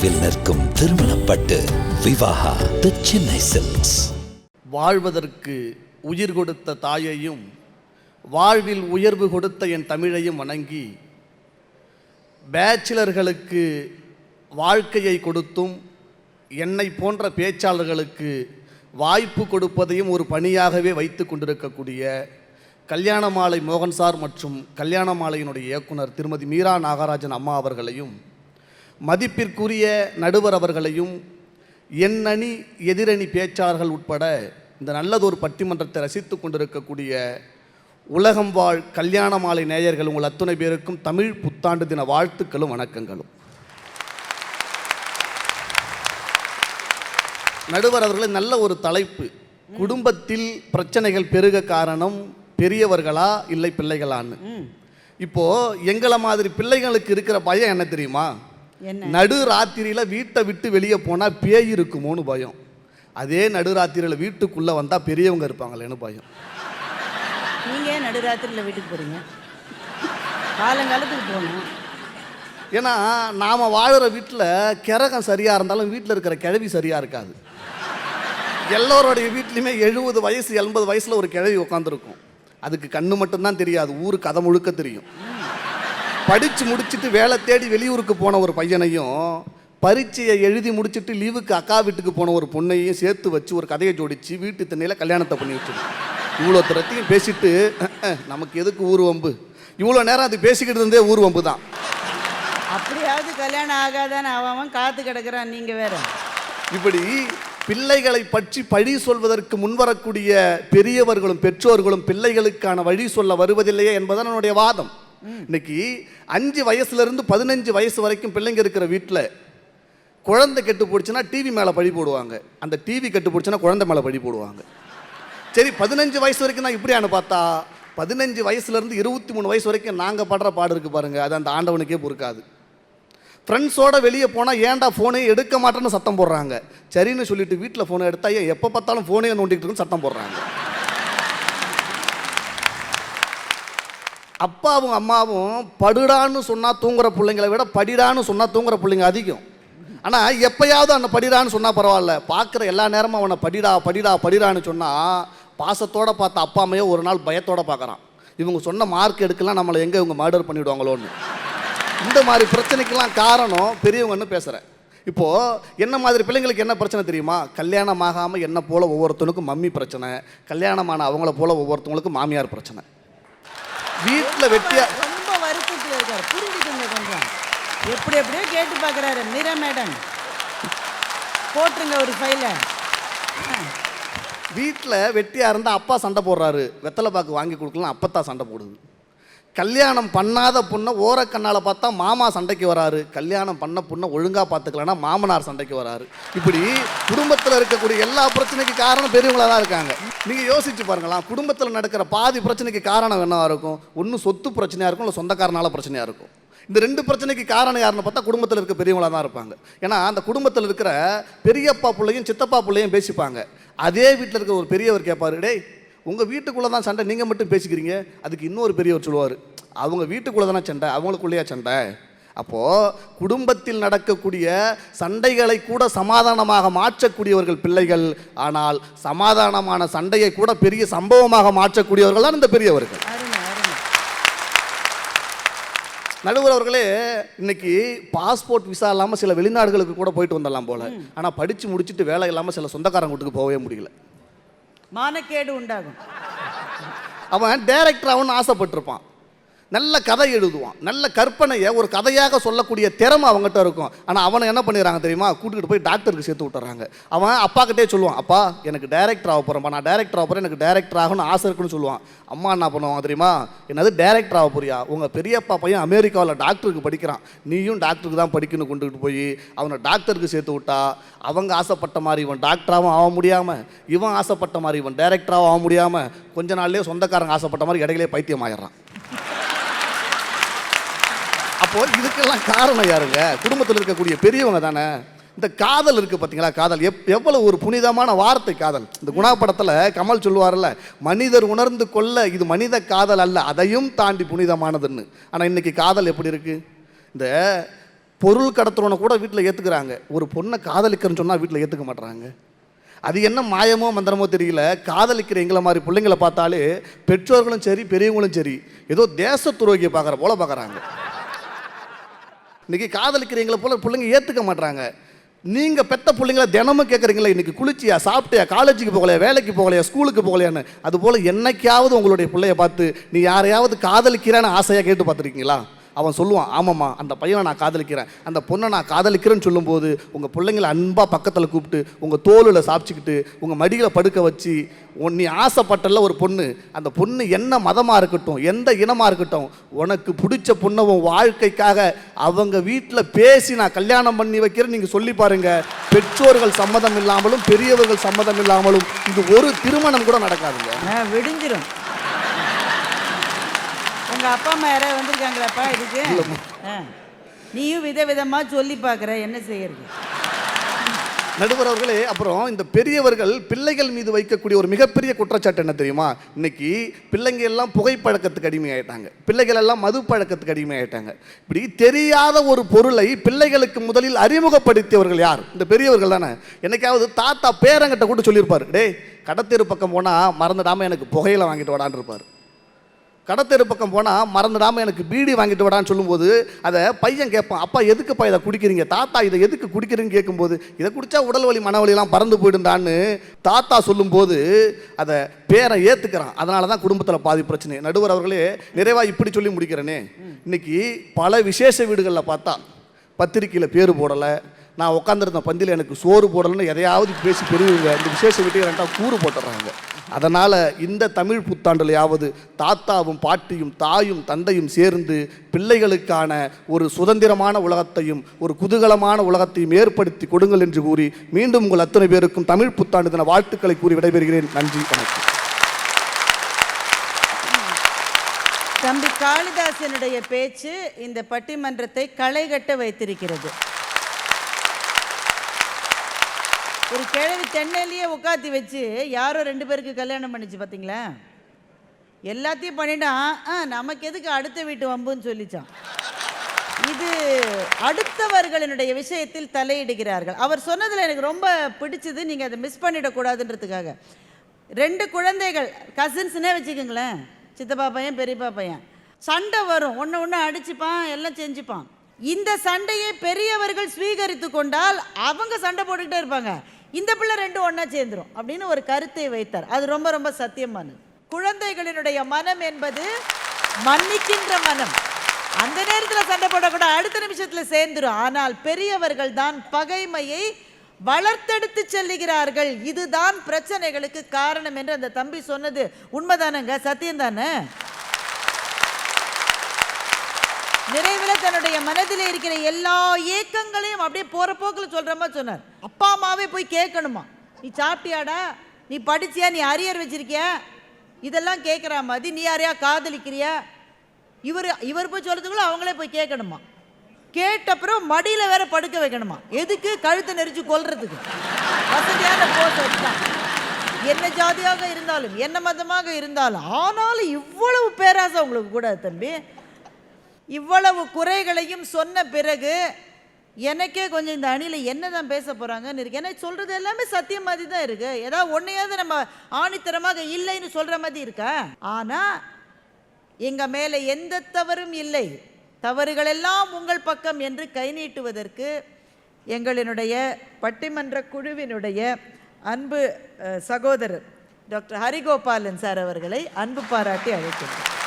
தொலைவில் நிற்கும் திருமணப்பட்டு விவாகா தி சென்னை சில்க்ஸ் வாழ்வதற்கு உயிர் கொடுத்த தாயையும் வாழ்வில் உயர்வு கொடுத்த என் தமிழையும் வணங்கி பேச்சிலர்களுக்கு வாழ்க்கையை கொடுத்தும் என்னை போன்ற பேச்சாளர்களுக்கு வாய்ப்பு கொடுப்பதையும் ஒரு பணியாகவே வைத்து கொண்டிருக்கக்கூடிய கல்யாணமாலை மோகன் சார் மற்றும் கல்யாணமாலையினுடைய இயக்குனர் திருமதி மீரா நாகராஜன் அம்மா அவர்களையும் மதிப்பிற்குரிய நடுவர் அவர்களையும் என் அணி எதிரணி பேச்சாளர்கள் உட்பட இந்த நல்லதொரு பட்டிமன்றத்தை ரசித்து கொண்டிருக்கக்கூடிய உலகம் வாழ் கல்யாண மாலை நேயர்கள் உங்கள் அத்துணை பேருக்கும் தமிழ் புத்தாண்டு தின வாழ்த்துக்களும் வணக்கங்களும். நடுவர் அவர்களே நல்ல ஒரு தலைப்பு குடும்பத்தில் பிரச்சனைகள் பெருக காரணம் பெரியவர்களா இல்லை பிள்ளைகளான்னு. இப்போ எங்களை மாதிரி பிள்ளைகளுக்கு இருக்கிற பயம் என்ன தெரியுமா? நடு ராத்திரியில வீட்டை விட்டு வெளியே போனா பேய் இருக்குமோன்னு பயம். அதே நடு ராத்திரியில வீட்டுக்குள்ள வந்தா பெரியவங்க இருப்பாங்களேன்னு பயம். நீங்க ஏன் நடுராத்திரியில் வீட்டுக்கு போறீங்க? காலங்காலத்துக்கு போகணும். ஏன்னா நாம வாழுற வீட்டில் கிரகம் சரியா இருந்தாலும் வீட்டில் இருக்கிற கிழவி சரியா இருக்காது. எல்லோருடைய வீட்லையுமே எழுபது வயசு எண்பது வயசுல ஒரு கிழவி உட்காந்துருக்கும் அதுக்கு கண்ணு மட்டும்தான் தெரியாது ஊரு கதை முழுக்க தெரியும். படிச்சு முடிச்சுட்டு வேலை தேடி வெளியூருக்கு போன ஒரு பையனையும் பரீட்சையை எழுதி முடிச்சுட்டு லீவுக்கு அக்கா வீட்டுக்கு போன ஒரு பொண்ணையும் சேர்த்து வச்சு ஒரு கதையை ஜோடிச்சு வீட்டு திண்ணையில் கல்யாணத்தை பண்ணி வச்சிருக்கோம் இவ்வளோ தரத்தையும் பேசிட்டு "அஹ், அஹ், நமக்கு எதுக்கு ஊர் வம்பு? இவ்வளோ நேரம் அது பேசிக்கிட்டு இருந்தே ஊர் வம்பு தான். அப்படியாவது கல்யாணம் ஆகாதான்னு அவன் காத்து கிடக்குறான் நீங்க வேற. இப்படி பிள்ளைகளை பற்றி பழி சொல்வதற்கு முன்வரக்கூடிய பெரியவர்களும் பெற்றோர்களும் பிள்ளைகளுக்கான வழி சொல்ல வருவதில்லையே என்பதுதான் என்னுடைய வாதம். இன்னைக்கு அஞ்சு வயசுலேருந்து பதினஞ்சு வயசு வரைக்கும் பிள்ளைங்க இருக்கிற வீட்டில் குழந்தை கெட்டு போடுச்சுன்னா டிவி மேலே பழி போடுவாங்க. அந்த டிவி கெட்டு போடுச்சுன்னா குழந்தை மேலே பழி போடுவாங்க. சரி பதினஞ்சு வயசு வரைக்கும் நான் இப்படியானு பார்த்தா பதினஞ்சு வயசுலேருந்து இருபத்தி மூணு வயசு வரைக்கும் நாங்கள் படுற பாடு இருக்குது பாருங்கள் அது அந்த ஆண்டவனுக்கே பொறுக்காது. ஃப்ரெண்ட்ஸோடு வெளியே போனால் ஏன்டா ஃபோனே எடுக்க மாட்டேன்னு சத்தம் போடுறாங்க. சரின்னு சொல்லிட்டு வீட்டில் ஃபோனை எடுத்தா ஏன் எப்போ பார்த்தாலும் ஃபோனே நோண்டிகிட்டு இருக்குன்னு சத்தம் போடுறாங்க. அப்பாவும் அம்மாவும் படுடான்னு சொன்னால் தூங்குற பிள்ளைங்களை விட படிடான்னு சொன்னால் தூங்குற பிள்ளைங்க அதிகம். ஆனால் எப்பயாவது அந்த படிடான்னு சொன்னால் பரவாயில்ல. பார்க்குற எல்லா நேரமும் அவனை படிடா படிடா படிடான்னு சொன்னால் பாசத்தோடு பார்த்த அப்பா அம்மையோ ஒரு நாள் பயத்தோடு பார்க்குறான். இவங்க சொன்ன மார்க் எடுக்கலாம் நம்மளை எங்கே இவங்க மர்டர் பண்ணிவிடுவாங்களோன்னு இந்த மாதிரி பிரச்சனைக்கெல்லாம் காரணம் பெரியவங்கன்னு பேசுகிறேன் இப்போது என்ன மாதிரி பிள்ளைங்களுக்கு என்ன பிரச்சனை தெரியுமா? கல்யாணம் ஆகாமல் என்ன போல ஒவ்வொருத்தனுக்கும் மம்மி பிரச்சனை கல்யாணமான அவங்கள போல் ஒவ்வொருத்தவங்களுக்கும் மாமியார் பிரச்சனை. வீட்டில் வெட்டியா ரொம்ப வருத்தத்தில் இருக்காரு. புரிஞ்சுக்கோங்க கொஞ்சம். எப்படி எப்படியோ கேட்டு பார்க்குறாரு. மீரா மேடம். போட்டுருங்க ஒரு ஃபைலை வீட்டில் வெட்டியாக இருந்தால் அப்பா சண்டை போடுறாரு. வெத்தலை பாக்கு வாங்கி கொடுக்கலாம் அப்பத்தான் சண்டை போடுது. கல்யாணம் பண்ணாத பொண்ணை ஓரக்கண்ணால் பார்த்தா மாமா சண்டைக்கு வராரு. கல்யாணம் பண்ண பொண்ணை ஒழுங்காக பார்த்துக்கலன்னா மாமனார் சண்டைக்கு வராரு. இப்படி குடும்பத்தில் இருக்கக்கூடிய எல்லா பிரச்சனைக்கு காரணம் பெரியவங்களாக தான் இருக்காங்க. நீங்கள் யோசிச்சு பாருங்களா குடும்பத்தில் நடக்கிற பாதி பிரச்சனைக்கு காரணம் என்னவா இருக்கும்? ஒன்று சொத்து பிரச்சனையாக இருக்கும் இல்லை சொந்தக்காரனால பிரச்சனையாக இருக்கும்? இந்த ரெண்டு பிரச்சனைக்கு காரணம் யாருன்னு பார்த்தா குடும்பத்தில் இருக்க பெரியவங்களா தான் இருப்பாங்க. ஏன்னா அந்த குடும்பத்தில் இருக்கிற பெரியப்பா பிள்ளையும் சித்தப்பா பிள்ளையும் பேசிப்பாங்க. அதே வீட்டில் இருக்கிற ஒரு பெரியவர் கேட்பாரு டேய் உங்கள் வீட்டுக்குள்ளே தான் சண்டை நீங்கள் மட்டும் பேசிக்கிறீங்க. அதுக்கு இன்னொரு பெரியவர் சொல்லுவார் அவங்க வீட்டுக்குள்ளே தானே சண்டை அவங்களுக்குள்ளேயா சண்டை? அப்போது குடும்பத்தில் நடக்கக்கூடிய சண்டைகளை கூட சமாதானமாக மாற்றக்கூடியவர்கள் பிள்ளைகள் ஆனால் சமாதானமான சண்டையை கூட பெரிய சம்பவமாக மாற்றக்கூடியவர்கள் தான் இந்த பெரியவர்கள். நடுவர் அவர்களே இன்னைக்கு பாஸ்போர்ட் விசா இல்லாமல் சில வெளிநாடுகளுக்கு கூட போயிட்டு வந்துடலாம் போல. ஆனால் படித்து முடிச்சுட்டு வேலை இல்லாமல் சில சொந்தக்காரங்க வீட்டுக்கு போகவே முடியல. மானக்கேடு உண்டாகும். அவன் டேரக்டர் ஆகணும்னு ஆசைப்பட்டிருப்பான். நல்ல கதை எழுதுவான். நல்ல கற்பனையை ஒரு கதையாக சொல்லக்கூடிய திறமை அவங்ககிட்ட இருக்கும். ஆனால் அவனை என்ன பண்ணிடுறாங்க தெரியுமா? கூட்டிகிட்டு போய் டாக்டருக்கு சேர்த்து விட்டுறாங்க. அவன் அப்பாக்கிட்டே சொல்லுவான் அப்பா எனக்கு டேரக்டர் ஆக போகிறேன்ப்பா நான் டேரக்டர் ஆக போகிறேன் எனக்கு டேரக்டர் ஆகணும்னு ஆசை இருக்குன்னு சொல்லுவான். அம்மா என்ன பண்ணுவாங்க தெரியுமா? என்னது டேரக்டர் ஆக போறியா? உங்கள் பெரியப்பா பையன் அமெரிக்காவில் டாக்டருக்கு படிக்கிறான். நீயும் டாக்டருக்கு தான் படிக்கணும் கொண்டுகிட்டு போய் அவனை டாக்டருக்கு சேர்த்து விட்டா. அவங்க ஆசைப்பட்ட மாதிரி இவன் டாக்டராகவும் ஆக முடியாமல் இவன் ஆசைப்பட்ட மாதிரி இவன் டேரக்டராகவும் ஆக முடியாமல் கொஞ்ச நாள்லேயே சொந்தக்காரங்க ஆசைப்பட்ட மாதிரி இடையிலே பைத்தியம் ஆயிடுறான் அப்போ இதுக்கெல்லாம் காரணம் யாருங்க? குடும்பத்தில் இருக்கக்கூடிய பெரியவங்க தானே. இந்த காதல் இருக்கு பார்த்தீங்களா காதல். எப் எவ்வளோ ஒரு புனிதமான வார்த்தை காதல். இந்த குணா படத்தில் கமல் சொல்லுவார்ல மனிதர் உணர்ந்து கொள்ள இது மனித காதல் அல்ல அதையும் தாண்டி புனிதமானதுன்னு. ஆனால் இன்னைக்கு காதல் எப்படி இருக்கு? இந்த பொருள் கடத்துறவனை கூட வீட்டில் ஏற்றுக்கிறாங்க ஒரு பொண்ணை காதலிக்கிறேன்னு சொன்னால் வீட்டில் ஏற்றுக்க மாட்டுறாங்க அது என்ன மாயமோ மந்திரமோ தெரியல. காதலிக்கிற எங்களை மாதிரி பிள்ளைங்களை பார்த்தாலே பெற்றோர்களும் சரி பெரியவங்களும் சரி ஏதோ தேச துரோகியை பார்க்குற போல பார்க்குறாங்க. இன்னைக்கு காதலிக்கிறீங்களை போல் போல பிள்ளைங்க ஏற்றுக்க மாட்றாங்க. நீங்கள் பெத்த பிள்ளைங்கள தினமும் கேட்குறீங்களா இன்றைக்கி குளிச்சியா சாப்பிட்டியா காலேஜுக்கு போகலையா வேலைக்கு போகலையா ஸ்கூலுக்கு போகலையான்னு அதுபோல் என்னைக்காவது உங்களுடைய பிள்ளைய பார்த்து நீ யாரையாவது காதலிக்கிறான்னு ஆசையாக கேட்டு பார்த்துருக்கீங்களா? அவன் சொல்லுவான் ஆமாம்மா அந்த பையனை நான் காதலிக்கிறேன். அந்த பொண்ணை நான் காதலிக்கிறேன்னு சொல்லும்போது உங்கள் பிள்ளைங்களை அன்பாக பக்கத்தில் கூப்பிட்டு உங்கள் தோலில் சாப்பிச்சுக்கிட்டு உங்கள் மடியில் படுக்க வச்சு உன் நீ ஆசைப்பட்டல ஒரு பொண்ணு. அந்த பொண்ணு என்ன மதமாக இருக்கட்டும் எந்த இனமாக இருக்கட்டும் உனக்கு பிடிச்ச பொண்ணை உன் வாழ்க்கைக்காக அவங்க வீட்டில் பேசி நான் கல்யாணம் பண்ணி வைக்கிறேன் நீங்கள் சொல்லி பாருங்கள் பெற்றோர்கள் சம்மதம் இல்லாமலும் பெரியவர்கள் சம்மதம் இல்லாமலும் இது ஒரு திருமணம் கூட நடக்காதுங்க. ஆ, விடிஞ்சிரும் உங்க அப்பா அம்மா யாராவது வந்திருக்காங்களாப்பா இதுக்கு? ஆ. நீயும் விதவிதமா சொல்லி பார்க்குற என்ன செய்யறது? நடுவர் அவர்களே அப்புறம் இந்த பெரியவர்கள் பிள்ளைகள் மீது வைக்கக்கூடிய ஒரு மிகப்பெரிய குற்றச்சாட்டு என்ன தெரியுமா? இன்னைக்கு பிள்ளைங்க எல்லாம் புகைப்பழக்கத்துக்கு அடிமையாயிட்டாங்க. பிள்ளைகள் எல்லாம் மது பழக்கத்துக்கு அடிமையாயிட்டாங்க. இப்படி தெரியாத ஒரு பொருளை பிள்ளைகளுக்கு முதலில் அறிமுகப்படுத்தியவர்கள் யார்? இந்த பெரியவர்கள் தானே. என்னைக்காவது தாத்தா பேரங்கிட்ட கூட சொல்லியிருப்பார். டேய் கடத்தெரு பக்கம் போனால் மறந்துடாமல் எனக்கு புகையில வாங்கிட்டு வாடான்னு இருப்பார். கடத்தெரு பக்கம் போனால் மறந்துடாமல் எனக்கு பீடி வாங்கிட்டு வடான்னு சொல்லும்போது அதை பையன் கேட்பான் அப்பா எதுக்குப்பா இதை குடிக்கிறீங்க? தாத்தா இதை எதுக்கு குடிக்கிறீங்கன்னு கேட்கும்போது இதை குடித்தா உடல் வலி மனவலிலாம் பறந்து போயிடுந்தான்னு தாத்தா சொல்லும்போது அதை பேரை ஏற்றுக்கிறான் அதனால தான் குடும்பத்தில் பாதி பிரச்சனை. நடுவர் அவர்களே நிறைவாக இப்படி சொல்லி முடிக்கிறேனே. இன்னைக்கு பல விசேஷ வீடுகளில் பார்த்தா பத்திரிக்கையில் பேர் போடலை. நான் உட்காந்துருந்த பந்தியில் எனக்கு சோறு போடலைன்னு எதையாவது பேசி பெரியவங்க இந்த விசேஷ வீட்டுக்கு ரெண்டாவது கூறு போட்டுடுறாங்க அதனால் இந்த தமிழ் புத்தாண்டுலையாவது தாத்தாவும் பாட்டியும் தாயும் தந்தையும் சேர்ந்து பிள்ளைகளுக்கான ஒரு சுதந்திரமான உலகத்தையும் ஒரு குதூகலமான உலகத்தையும் ஏற்படுத்தி கொடுங்கள் என்று கூறி மீண்டும் உங்கள் அத்தனை பேருக்கும் தமிழ் புத்தாண்டு தின வாழ்த்துக்களை கூறி விடைபெறுகிறேன். நன்றி வணக்கம். தம்பி காளிதாசனுடைய பேச்சு இந்த பட்டிமன்றத்தை களைகட்ட வைத்திருக்கிறது. ஒரு கிழவி தென்னையிலேயே உட்காத்தி வச்சு யாரோ ரெண்டு பேருக்கு கல்யாணம் பண்ணிச்சு பார்த்தீங்களா எல்லாத்தையும் பண்ணிட்டான் ஆ நமக்கு எதுக்கு அடுத்த வீட்டு வம்புன்னு சொல்லிச்சான். இது அடுத்தவர்களினுடைய விஷயத்தில் தலையிடுகிறார்கள். அவர் சொன்னதில் எனக்கு ரொம்ப பிடிச்சது நீங்கள் அதை மிஸ் பண்ணிடக்கூடாதுன்றதுக்காக ரெண்டு குழந்தைகள் கசின்ஸ்னே வச்சுக்கோங்களேன். சித்தப்பா பையன் பெரியப்பா பையன். சண்டை வரும். ஒன்று ஒன்று அடிச்சுப்பான் எல்லாம் செஞ்சுப்பான். இந்த சண்டையை பெரியவர்கள் ஸ்வீகரித்து கொண்டால் அவங்க சண்டை போட்டுக்கிட்டே இருப்பாங்க. இந்த பிள்ளை ரெண்டும் ஒன்றா சேர்ந்துரும் அப்படின்னு ஒரு கருத்தை வைத்தார். அது ரொம்ப ரொம்ப சத்தியமானது. குழந்தைகளினுடைய மனம் என்பது மன்னிக்கின்ற மனம். அந்த நேரத்தில் சண்டை போடக்கூட அடுத்த நிமிஷத்தில் சேர்ந்துரும். ஆனால் பெரியவர்கள் தான் பகைமையை வளர்த்தெடுத்து செல்லுகிறார்கள். இதுதான் பிரச்சனைகளுக்கு காரணம் என்று அந்த தம்பி சொன்னது. உண்மைதானங்க? சத்தியம் தானே நிறைவில் தன்னுடைய மனதில் இருக்கிற எல்லா ஏக்கங்களையும் அப்படியே போகிற போக்கில் சொல்கிற மாதிரி சொன்னார். அப்பா அம்மாவே போய் கேட்கணுமா? நீ சாப்பிட்டியாடா? நீ படிச்சியா? நீ அரியர் வச்சிருக்கியா? இதெல்லாம் கேட்குற மாதிரி நீ யாரையா காதலிக்கிறியா? இவர் இவர் போய் சொல்கிறதுக்குள்ள அவங்களே போய் கேட்கணுமா? கேட்டப்புறம் மடியில் வேற படுக்க வைக்கணுமா? எதுக்கு கழுத்தை நெரிச்சு கொல்றதுக்கு? வசதியான போட்டு என்ன ஜாதியாக இருந்தாலும் என்ன மதமாக இருந்தாலும் ஆனாலும் இவ்வளவு பேராசை உங்களுக்கு கூட தம்பி. இவ்வளவு குறைகளையும் சொன்ன பிறகு எனக்கே கொஞ்சம் இந்த அணியில் என்ன தான் பேச போகிறாங்கன்னு இருக்கு. ஏன்னா சொல்கிறது எல்லாமே சத்தியம் மாதிரி தான் இருக்குது ஏதாவது ஒன்றையாவது நம்ம ஆணித்தரமாக இல்லைன்னு சொல்கிற மாதிரி இருக்கா? ஆனால் எங்கள் மேலே எந்த தவறும் இல்லை. தவறுகளெல்லாம் உங்கள் பக்கம் என்று கை நீட்டுவதற்கு எங்களினுடைய பட்டிமன்ற குழுவினுடைய அன்பு சகோதரர் டாக்டர் ஹரிகோபாலன் சார் அவர்களை அன்பு பாராட்டி அழைக்கின்றோம்.